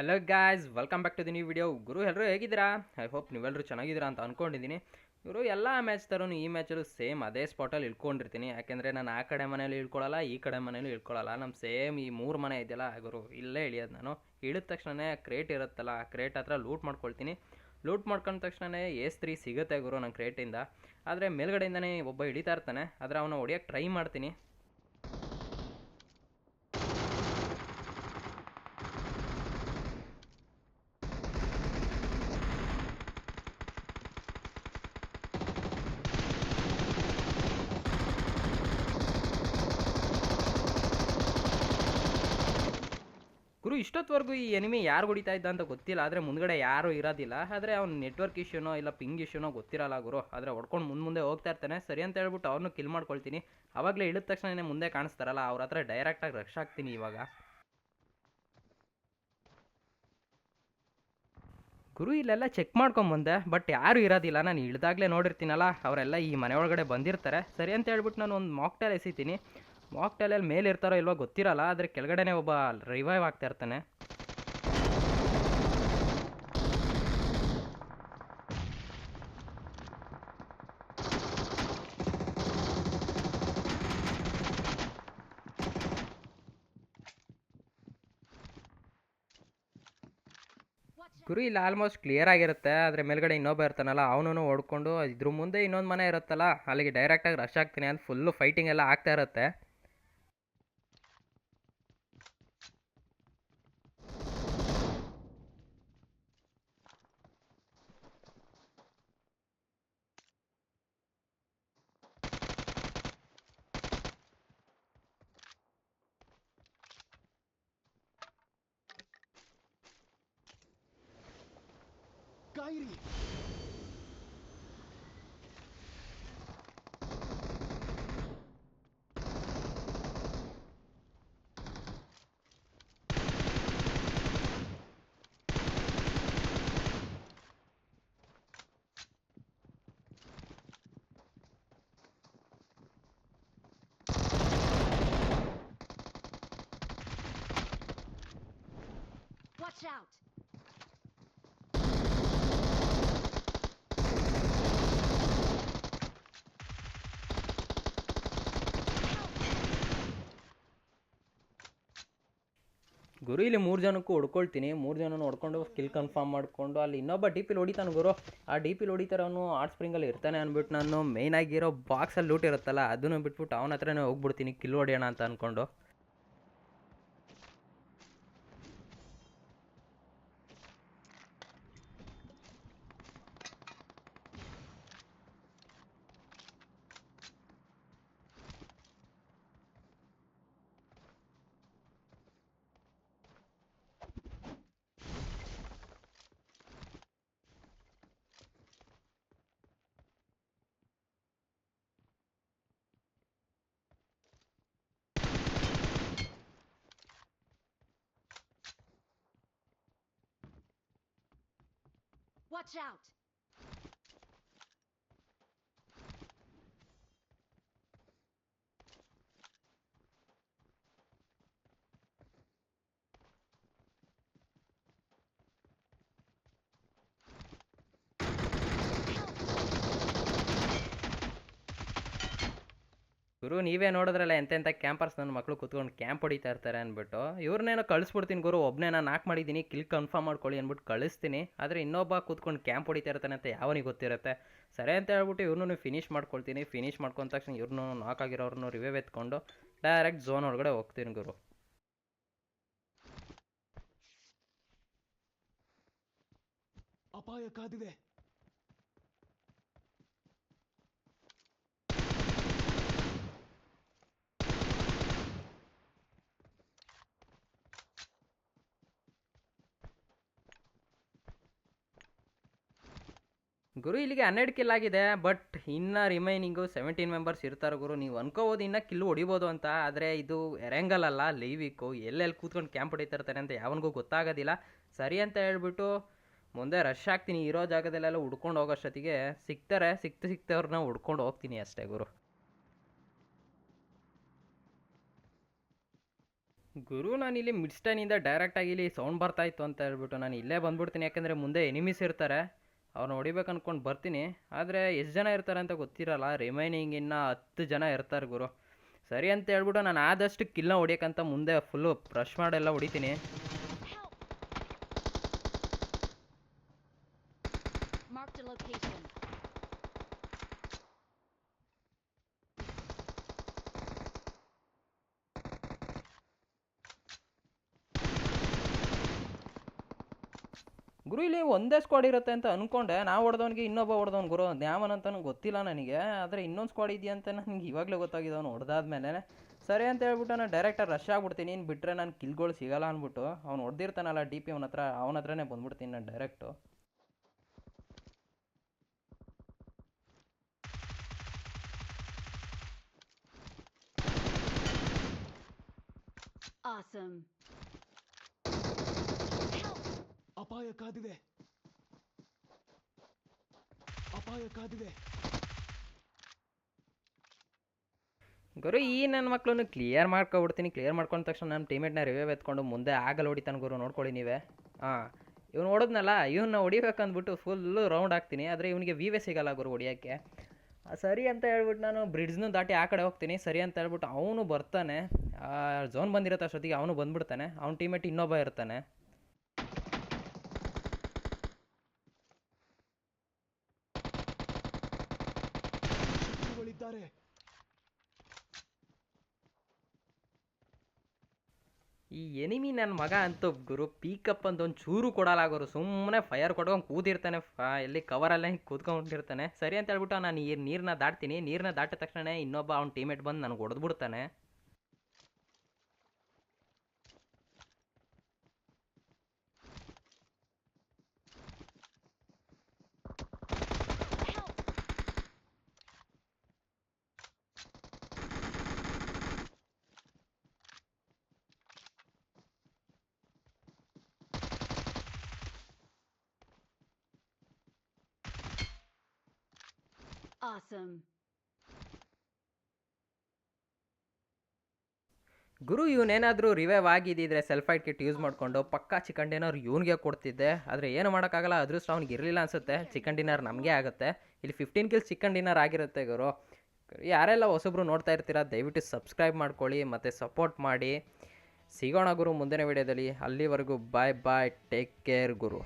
Hello guys welcome back to the new video ಗುರು ಎಲ್ಲರೂ ಹೇಗಿದ್ದೀರಾ? I hope ನೀವೆಲ್ಲರೂ ಚೆನ್ನಾಗಿದ್ದೀರಾ ಅಂತ ಅಂದ್ಕೊಂಡಿದ್ದೀನಿ ಇವರು ಎಲ್ಲ ಮ್ಯಾಚ್ ಥರೂ ಈ ಮ್ಯಾಚಲ್ಲೂ ಸೇಮ್ ಅದೇ ಸ್ಪಾಟಲ್ಲಿ ಇಳ್ಕೊಂಡಿರ್ತೀನಿ. ಯಾಕೆಂದರೆ ನಾನು ಆ ಕಡೆ ಮನೇಲಿ ಇಳ್ಕೊಳ್ಳಲ್ಲ, ಈ ಕಡೆ ಮನೇಲಿ ಇಳ್ಕೊಳ್ಳಲ್ಲ. ನಮ್ಮ ಸೇಮ್ ಈ ಮೂರು ಮನೆ ಇದೆಯಲ್ಲ, ಗುರು, ಇಲ್ಲೇ ಇಳಿಯೋದು ನಾನು. ಇಳಿದ ತಕ್ಷಣವೇ ಕ್ರೇಟ್ ಇರುತ್ತಲ್ಲ, ಆ ಕ್ರೇಟ್ ಹತ್ರ ಲೂಟ್ ಮಾಡ್ಕೊಳ್ತೀನಿ. ಲೂಟ್ ಮಾಡ್ಕೊಂಡ ತಕ್ಷಣವೇ ಎಸ್ ತ್ರೀ ಸಿಗುತ್ತೆ ಗುರು ನನ್ನ ಕ್ರೇಟಿಂದ ಆದರೆ ಮೇಲ್ಗಡೆಯಿಂದನೇ ಒಬ್ಬ ಇಳಿತಾ ಇರ್ತಾನೆ. ಆದರೆ ಅವನು ಹೊಡಿಯೋಕ್ಕೆ ಟ್ರೈ ಮಾಡ್ತೀನಿ. ಇಷ್ಟೊತ್ತವರೆಗೂ ಈ ಎನಿಮಿ ಯಾರು ಹೊಡಿತಾ ಇದ್ದ ಅಂತ ಗೊತ್ತಿಲ್ಲ. ಆದರೆ ಮುಂದ್ಗಡೆ ಯಾರೂ ಇರೋದಿಲ್ಲ. ಆದರೆ ಅವ್ನು ನೆಟ್ವರ್ಕ್ ಇಶ್ಯೂನೋ ಇಲ್ಲ ಪಿಂಗ್ ಇಶ್ಯೂನೋ ಗೊತ್ತಿರಲ್ಲ ಗುರು. ಆದರೆ ಹೊಡ್ಕೊಂಡು ಮುಂದೆ ಮುಂದೆ ಹೋಗ್ತಾ ಇರ್ತಾನೆ. ಸರಿ ಅಂತ ಹೇಳ್ಬಿಟ್ಟು ಅವ್ರನ್ನೂ ಕಿಲ್ ಮಾಡ್ಕೊಳ್ತೀನಿ. ಅವಾಗಲೇ ಇಳಿದ ತಕ್ಷಣ ಮುಂದೆ ಕಾಣಿಸ್ತಾರಲ್ಲ, ಅವ್ರ ಹತ್ರ ಡೈರೆಕ್ಟಾಗಿ ರಶ್ ಆಗ್ತೀನಿ ಇವಾಗ. ಗುರು, ಇಲ್ಲೆಲ್ಲ ಚೆಕ್ ಮಾಡ್ಕೊಂಬಂದೆ ಬಟ್ ಯಾರು ಇರೋದಿಲ್ಲ. ನಾನು ಇಳ್ದಾಗಲೇ ನೋಡಿರ್ತೀನಲ್ಲ, ಅವರೆಲ್ಲ ಈ ಮನೆ ಒಳಗಡೆ ಬಂದಿರ್ತಾರೆ. ಸರಿ ಅಂತ ಹೇಳ್ಬಿಟ್ಟು ನಾನು ಒಂದು ಮಾಕ್ಟೇಲ್ ಎಸಿತೀನಿ. ಮಾಕ್ಟೇಲಲ್ಲಿ ಮೇಲೆ ಇರ್ತಾರೋ ಇಲ್ವೋ ಗೊತ್ತಿರಲ್ಲ, ಆದರೆ ಕೆಳಗಡೆನೇ ಒಬ್ಬ ರಿವೈವ್ ಆಗ್ತಾ ಇರ್ತಾನೆ. ಗುರು, ಇಲ್ಲಿ ಆಲ್ಮೋಸ್ಟ್ ಕ್ಲಿಯರ್ ಆಗಿರುತ್ತೆ, ಆದರೆ ಮೇಲ್ಗಡೆ ಇನ್ನೊಬ್ಬ ಇರ್ತಾನಲ್ಲ ಅವನು ಹೊಡ್ಕೊಂಡು ಇದ್ರ ಮುಂದೆ ಇನ್ನೊಂದು ಮನೆ ಇರುತ್ತಲ್ಲ, ಅಲ್ಲಿಗೆ ಡೈರೆಕ್ಟಾಗಿ ರಶ್ ಆಗ್ತೀನಿ ಅಂತ ಫುಲ್ಲು ಫೈಟಿಂಗ್ ಎಲ್ಲ ಆಗ್ತಾ ಇರುತ್ತೆ. fighting. Watch out! ಗುರು, ಇಲ್ಲಿ ಮೂರು ಜನಕ್ಕೂ ಹೊಡ್ಕೊಳ್ತೀನಿ. ಮೂರು ಜನನ ಹೊಡ್ಕೊಂಡು ಸ್ಕಿಲ್ ಕನ್ಫರ್ಮ್ ಮಾಡಿಕೊಂಡು ಅಲ್ಲಿ ಇನ್ನೊಬ್ಬ ಡಿ ಪಿಲ್ ಹೊಡಿತಾನೆ ಗುರು. ಆ ಡಿ ಪಿಲ್ ಹೊಡಿತಾರವನು ಆರ್ಟ್ ಸ್ಪ್ರಿಂಗಲ್ಲಿ ಇರ್ತಾನೆ ಅಂದ್ಬಿಟ್ಟು ನಾನು ಮೇಯ್ನಾಗಿರೋ ಬಾಕ್ಸಲ್ಲಿ ಲೂಟ್ ಇರುತ್ತಲ್ಲ, ಅದನ್ನು ಬಿಟ್ಬಿಟ್ಟು ಅವನ ಹತ್ರನೇ ಹೋಗ್ಬಿಡ್ತೀನಿ ಕಿಲ್ ಹೊಡೆಯೋಣ ಅಂತ ಅಂದ್ಕೊಂಡು Watch out! ಗುರು, ನೀವೇ ನೋಡಿದ್ರಲ್ಲ ಎಂತೆಂಥ ಕ್ಯಾಂಪರ್ಸ್ ನನ್ನ ಮಕ್ಕಳು ಕೂತ್ಕೊಂಡು ಕ್ಯಾಂಪ್ ಹೊಡಿತಾ ಇರ್ತಾರೆ ಅಂದ್ಬಿಟ್ಟು. ಇವ್ರನ್ನೇನೋ ಕಳಿಸ್ಬಿಡ್ತೀನಿ ಗುರು ಒಬ್ಬನೇ ನಾನು ನಾಕ್ ಮಾಡಿದ್ದೀನಿ ಕಿಲ್ ಕನ್ಫರ್ಮ್ ಮಾಡ್ಕೊಳ್ಳಿ ಅಂದ್ಬಿಟ್ಟು ಕಳಿಸ್ತೀನಿ. ಆದರೆ ಇನ್ನೊಬ್ಬ ಕೂತ್ಕೊಂಡು ಕ್ಯಾಂಪ್ ಹೊಡಿತಾ ಇರ್ತಾನೆ ಅಂತ ಯಾವನಿಗೆ ಗೊತ್ತಿರುತ್ತೆ. ಸರಿ ಅಂತ ಹೇಳ್ಬಿಟ್ಟು ಇವ್ರನ್ನೂ ಫಿನಿಶ್ ಮಾಡ್ಕೊಳ್ತೀನಿ. ಫಿನಿಶ್ ಮಾಡ್ಕೊಂಡ ತಕ್ಷಣ ಇವ್ರನ್ನೂ ನಾಕ್ ಆಗಿರೋರನ್ನು ರಿವ್ಯೂ ಎತ್ಕೊಂಡು ಡೈರೆಕ್ಟ್ ಝೋನ್ ಒಳಗಡೆ ಹೋಗ್ತೀನಿ ಗುರು. ಅಪಾಯ ಕಾದಿದೆ. ಗುರು, ಇಲ್ಲಿಗೆ ಹನ್ನೆರಡು ಕಿಲ್ ಆಗಿದೆ ಬಟ್ ಇನ್ನು ರಿಮೈನಿಂಗು ಸೆವೆಂಟೀನ್ ಮೆಂಬರ್ಸ್ ಇರ್ತಾರೆ ಗುರು. ನೀವು ಅನ್ಕೋಬೋದು ಇನ್ನೂ ಕಿಲ್ಲು ಹೊಡಿಬೋದು ಅಂತ, ಆದರೆ ಇದು ಎರೆಂಗಲ್ ಅಲ್ಲ ಲೈವಿಕ್ಕು ಎಲ್ಲೆಲ್ಲಿ ಕೂತ್ಕೊಂಡು ಕ್ಯಾಂಪ್ ಹೊಡಿತಿರ್ತಾರೆ ಅಂತ ಯಾವನಿಗೂ ಗೊತ್ತಾಗೋದಿಲ್ಲ. ಸರಿ ಅಂತ ಹೇಳ್ಬಿಟ್ಟು ಮುಂದೆ ರಶ್ ಆಗ್ತೀನಿ ಇರೋ ಜಾಗದಲ್ಲೆಲ್ಲ ಹುಡ್ಕೊಂಡು ಹೋಗೋಷ್ಟೊತ್ತಿಗೆ ಸಿಗ್ತಾರೆ ಸಿಕ್ತು ಸಿಕ್ತವ್ರನ್ನ ಹುಡ್ಕೊಂಡು ಹೋಗ್ತೀನಿ ಅಷ್ಟೇ ಗುರು. ಗುರು, ನಾನು ಇಲ್ಲಿ ಮಿಡ್ಸ್ಟೈನಿಂದ ಡೈರೆಕ್ಟಾಗಿ ಇಲ್ಲಿ ಸೌಂಡ್ ಬರ್ತಾಯಿತ್ತು ಅಂತ ಹೇಳ್ಬಿಟ್ಟು ನಾನು ಇಲ್ಲೇ ಬಂದ್ಬಿಡ್ತೀನಿ, ಯಾಕಂದರೆ ಮುಂದೆ ಎನಿಮಿಸ್ ಇರ್ತಾರೆ. ಅವ್ರನ್ನ ಹೊಡಿಬೇಕು ಅಂದ್ಕೊಂಡು ಬರ್ತೀನಿ. ಆದರೆ ಎಷ್ಟು ಜನ ಇರ್ತಾರೆ ಅಂತ ಗೊತ್ತಿರಲ್ಲ ರಿಮೈನಿಂಗ್ ಇನ್ನು ಹತ್ತು ಜನ ಇರ್ತಾರೆ ಗುರು. ಸರಿ ಅಂತ ಹೇಳ್ಬಿಟ್ಟು ನಾನು ಆದಷ್ಟು ಕಿಲ್ನ ಹೊಡಿಯೋಕ್ಕಂತ ಮುಂದೆ ಫುಲ್ಲು ಬ್ರಷ್ ಮಾಡೆಲ್ಲ ಹೊಡಿತೀನಿ. ಗುರು, ಇಲ್ಲಿ ಒಂದೇ ಸ್ಕ್ವಾಡ್ ಇರುತ್ತೆ ಅಂತ ಅನ್ಕೊಂಡೆ. ನಾವು ಹೊಡೆದವನಿಗೆ ಇನ್ನೊಬ್ಬ ಹೊಡೆದವನ್ ಗುರು. ನ್ಯಾಮನ್ ಅಂತ ಗೊತ್ತಿಲ್ಲ ನನಗೆ. ಆದರೆ ಇನ್ನೊಂದು ಸ್ಕ್ವಾಡ್ ಇದೆಯಾ ಅಂತ ನನಗೆ ಇವಾಗಲೇ ಗೊತ್ತಾಗಿದೆ. ಅವ್ನು ಹೊಡೆದಾದ್ಮೇಲೆ. ಸರಿ ಅಂತ ಹೇಳ್ಬಿಟ್ಟು ನಾನು ಡೈರೆಕ್ಟಾಗಿ ರಶ್ ಆಗ್ಬಿಡ್ತೀನಿ. ಇನ್ನು ಬಿಟ್ಟರೆ ನಾನು ಕಿಲ್ಗಳು ಸಿಗಲ್ಲ ಅಂದ್ಬಿಟ್ಟು ಅವ್ನು ಹೊಡೆದಿರ್ತಾನಲ್ಲ ಡಿ ಪಿ ಅವನ ಹತ್ರ, ಅವನ ಹತ್ರನೇ ಬಂದ್ಬಿಡ್ತೀನಿ ನಾನು ಡೈರೆಕ್ಟು Awesome. ಅಪಾಯ ಕಾದಿದೆ ಅಪಾಯ ಕಾದಿದೆ ಗುರು, ಈ ನನ್ನ ಮಕ್ಕಳನ್ನು ಕ್ಲಿಯರ್ ಮಾಡ್ಕೊಬಿಡ್ತೀನಿ. ಕ್ಲಿಯರ್ ಮಾಡ್ಕೊಂಡ ತಕ್ಷಣ ನಮ್ಮ ಟೀಮೇಟ್ನ ರಿವೈವ್ ಎತ್ಕೊಂಡು ಮುಂದೆ ಆಗಲ್ಲ ಹೊಡಿತಾನೆ ಗುರು, ನೋಡ್ಕೊಳ್ಳಿ ನೀವೇ. ಹಾಂ, ಇವ್ನು ಹೊಡೆದ್ನಲ್ಲ ಇವನ್ನ ಹೊಡಿಬೇಕಂದ್ಬಿಟ್ಟು ಫುಲ್ಲು ರೌಂಡ್ ಹಾಕ್ತೀನಿ. ಆದರೆ ಇವನಿಗೆ ವಿವೇ ಸಿಗಲ್ಲ ಗುರು ಹೊಡಿಯೋಕ್ಕೆ. ಸರಿ ಅಂತ ಹೇಳ್ಬಿಟ್ಟು ನಾನು ಬ್ರಿಡ್ಜ್ನು ದಾಟಿ ಆ ಕಡೆ ಹೋಗ್ತೀನಿ. ಸರಿ ಅಂತ ಹೇಳ್ಬಿಟ್ಟು ಅವನು ಬರ್ತಾನೆ. ಜೋನ್ ಬಂದಿರೋ ಅಷ್ಟೊತ್ತಿಗೆ ಅವನು ಬಂದ್ಬಿಡ್ತಾನೆ. ಅವ್ನ ಟೀಮೇಟ್ ಇನ್ನೊಬ್ಬ ಇರ್ತಾನೆ. ಈ ಎನಿಮಿ ನನ್ನ ಮಗ ಅಂತ ಗುರು ಪೀಕಪ್ ಅಂತ ಒಂದು ಚೂರು ಕೊಡಲಾಗೋರು ಗುರು. ಸುಮ್ಮನೆ ಫೈರ್ ಕೊಡ್ಕೊಂಡು ಕೂತಿರ್ತಾನೆ. ಫಾ, ಎಲ್ಲಿ ಕವರಲ್ಲೇ ಹಿಂಗೆ ಕೂತ್ಕೊಂಡಿರ್ತಾನೆ. ಸರಿ ಅಂತ ಹೇಳ್ಬಿಟ್ಟು ನಾನು ಈ ನೀರನ್ನ ದಾಟ್ತೀನಿ. ನೀರನ್ನ ದಾಟಿದ ತಕ್ಷಣ ಇನ್ನೊಬ್ಬ ಅವ್ನ ಟೀಮೇಟ್ ಬಂದು ನನಗೆ ಹೊಡೆದ್ಬಿಡ್ತಾನೆ ಗುರು ಇವನೇನಾದರೂ revive ಆಗಿದ್ದಿದ್ರೆ self aid fight kit use ಮಾಡಿಕೊಂಡು ಪಕ್ಕಾ ಚಿಕನ್ ಡಿನ್ನರ್ ಇವನಿಗೆ ಕೊಡ್ತಿದ್ದೆ. ಆದರೆ ಏನು ಮಾಡೋಕ್ಕಾಗಲ್ಲ, ಅದೃಷ್ಟ ಅವ್ನಿಗೆ ಇರಲಿಲ್ಲ ಅನಿಸುತ್ತೆ. ಚಿಕನ್ ಡಿನ್ನರ್ ನಮಗೆ ಆಗುತ್ತೆ. ಇಲ್ಲಿ ಫಿಫ್ಟೀನ್ ಕಿಲ್ಸ್ ಚಿಕನ್ ಡಿನ್ನರ್ ಆಗಿರುತ್ತೆ ಗುರು. ಯಾರೆಲ್ಲ ಹೊಸಬ್ರು ನೋಡ್ತಾ ಇರ್ತೀರಾ, ದಯವಿಟ್ಟು ಸಬ್ಸ್ಕ್ರೈಬ್ ಮಾಡ್ಕೊಳ್ಳಿ, ಮತ್ತು ಸಪೋರ್ಟ್ ಮಾಡಿ. ಸಿಗೋಣ ಗುರು ಮುಂದಿನ ವಿಡಿಯೋದಲ್ಲಿ ಅಲ್ಲಿವರೆಗೂ ಬಾಯ್ ಬಾಯ್ ಟೇಕ್ ಕೇರ್ ಗುರು.